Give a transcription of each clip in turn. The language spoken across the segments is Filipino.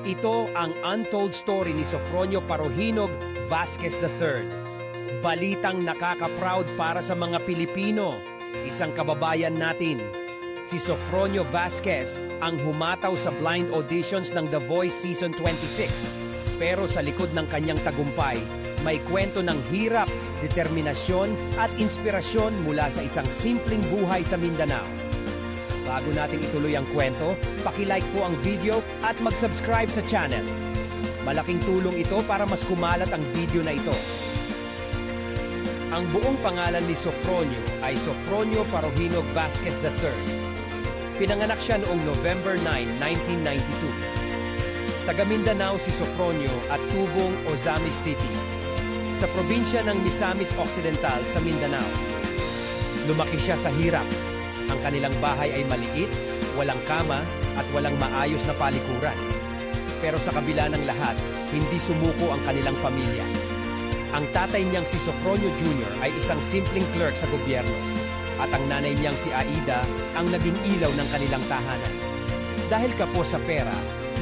Ito ang untold story ni Sofronio Parohinog Vasquez III. Balitang nakaka-proud para sa mga Pilipino. Isang kababayan natin. Si Sofronio Vasquez ang humataw sa blind auditions ng The Voice Season 26. Pero sa likod ng kanyang tagumpay, may kwento ng hirap, determinasyon at inspirasyon mula sa isang simpleng buhay sa Mindanao. Bago nating ituloy ang kwento, pakilike po ang video at mag-subscribe sa channel. Malaking tulong ito para mas kumalat ang video na ito. Ang buong pangalan ni Sofronio ay Sofronio Parohinog Vasquez III. Pinanganak siya noong November 9, 1992. Taga Mindanao si Sofronio at tubong Ozamis City, sa probinsya ng Misamis Occidental sa Mindanao. Lumaki siya sa hirap. Ang kanilang bahay ay maliit, walang kama at walang maayos na palikuran. Pero sa kabila ng lahat, hindi sumuko ang kanilang pamilya. Ang tatay niyang si Sofronio Jr. ay isang simpleng clerk sa gobyerno at ang nanay niyang si Aida ang naging ilaw ng kanilang tahanan. Dahil kapos sa pera,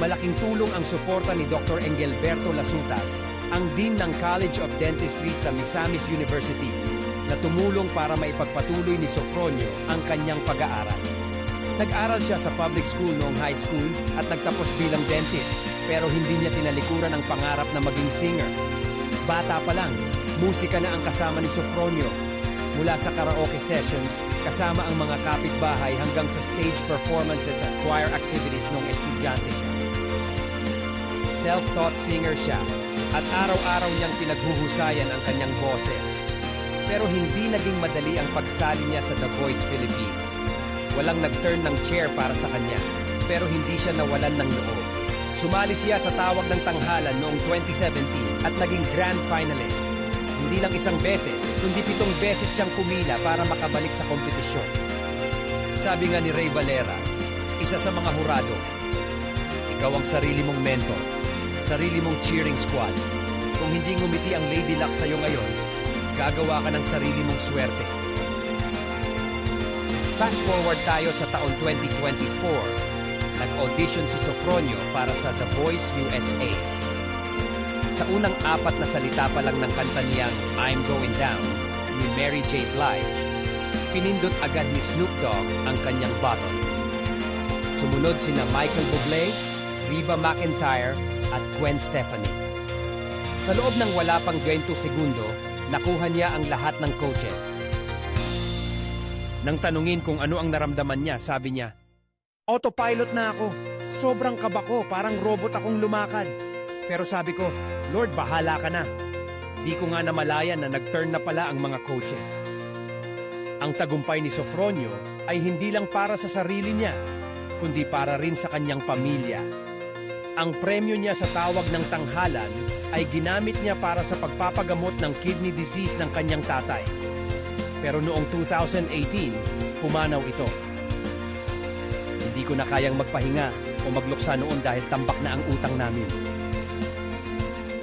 malaking tulong ang suporta ni Dr. Engelberto Lasutas, ang Dean ng College of Dentistry sa Misamis University, na tumulong para maipagpatuloy ni Sofronio ang kanyang pag-aaral. Nag-aral siya sa public school noong high school at nagtapos bilang dentist, pero hindi niya tinalikuran ang pangarap na maging singer. Bata pa lang, musika na ang kasama ni Sofronio. Mula sa karaoke sessions, kasama ang mga kapitbahay hanggang sa stage performances at choir activities noong estudyante siya. Self-taught singer siya at araw-araw niyang pinaghuhusayan ang kanyang boses. Pero hindi naging madali ang pagsali niya sa The Voice Philippines. Walang nag-turn ng chair para sa kanya, pero hindi siya nawalan ng loob. Sumali siya sa tawag ng tanghalan noong 2017 at naging grand finalist. Hindi lang isang beses, kundi pitong beses siyang pumila para makabalik sa kompetisyon. Sabi nga ni Ray Valera, isa sa mga hurado, ikaw ang sarili mong mentor, sarili mong cheering squad. Kung hindi ngumiti ang Lady Luck sa'yo ngayon, gagawa ka ng sarili mong swerte. Fast forward tayo sa taon 2024. Nag-audition si Sofronio para sa The Voice USA. Sa unang apat na salita pa lang ng kanta niyang I'm Going Down ni Mary J. Blige, pinindot agad ni Snoop Dogg ang kanyang button. Sumunod sina Michael Bublé, Reba McEntire at Gwen Stefani. Sa loob ng wala pang 20 segundo, nakuha niya ang lahat ng coaches. Nang tanungin kung ano ang naramdaman niya, sabi niya, Autopilot na ako. Sobrang kaba ko, parang robot akong lumakad. Pero sabi ko, Lord, bahala ka na. Di ko nga namalayan na nag-turn na pala ang mga coaches. Ang tagumpay ni Sofronio ay hindi lang para sa sarili niya, kundi para rin sa kanyang pamilya. Ang premyo niya sa tawag ng tanghalan ay ginamit niya para sa pagpapagamot ng kidney disease ng kanyang tatay. Pero noong 2018, pumanaw ito. Hindi ko na kayang magpahinga o magluksa noon dahil tambak na ang utang namin.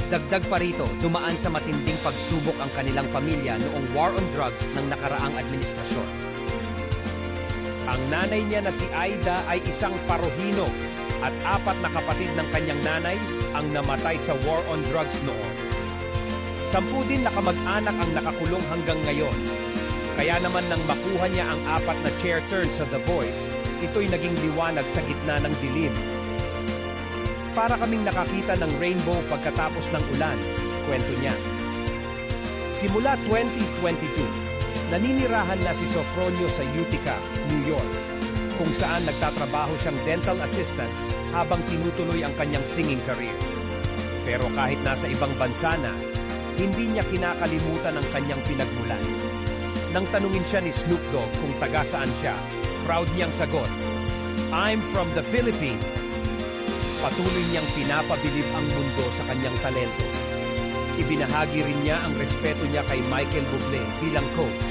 Dagdag pa rito, dumaan sa matinding pagsubok ang kanilang pamilya noong war on drugs ng nakaraang administrasyon. Ang nanay niya na si Aida ay isang parohino at apat na kapatid ng kanyang nanay ang namatay sa war on drugs noon. Sampu din na kamag-anak ang nakakulong hanggang ngayon. Kaya naman nang makuha niya ang apat na chair turn sa The Voice, ito'y naging liwanag sa gitna ng dilim. Para kaming nakakita ng rainbow pagkatapos ng ulan, kwento niya. Simula 2022, naninirahan na si Sofronio sa Utica, New York, kung saan nagtatrabaho siyang dental assistant habang tinutuloy ang kanyang singing career. Pero kahit nasa ibang bansa na, hindi niya kinakalimutan ang kanyang pinagmulan. Nang tanungin siya ni Snoop Dogg kung taga saan siya, proud niyang sagot, I'm from the Philippines. Patuloy niyang pinapabilib ang mundo sa kanyang talento. Ibinahagi rin niya ang respeto niya kay Michael Bublé bilang coach.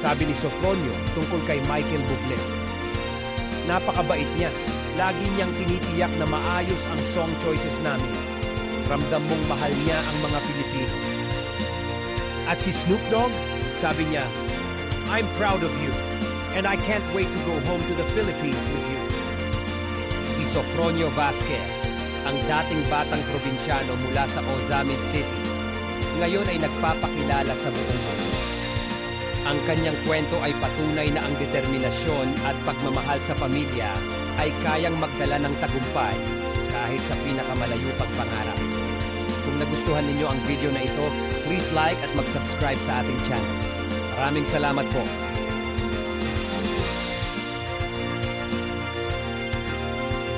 Sabi ni Sofronio tungkol kay Michael Bublé, Napakabait niya. Lagi niyang tinitiyak na maayos ang song choices namin. Ramdam mong mahal niya ang mga Pilipino. At si Snoop Dogg, sabi niya, I'm proud of you and I can't wait to go home to the Philippines with you. Si Sofronio Vasquez, ang dating batang probinsyano mula sa Ozamis City, ngayon ay nagpapakilala sa buong mundo. Ang kanyang kwento ay patunay na ang determinasyon at pagmamahal sa pamilya ay kayang magdala ng tagumpay kahit sa pinakamalayo pang pangarap. Kung nagustuhan ninyo ang video na ito, please like at mag-subscribe sa ating channel. Maraming salamat po.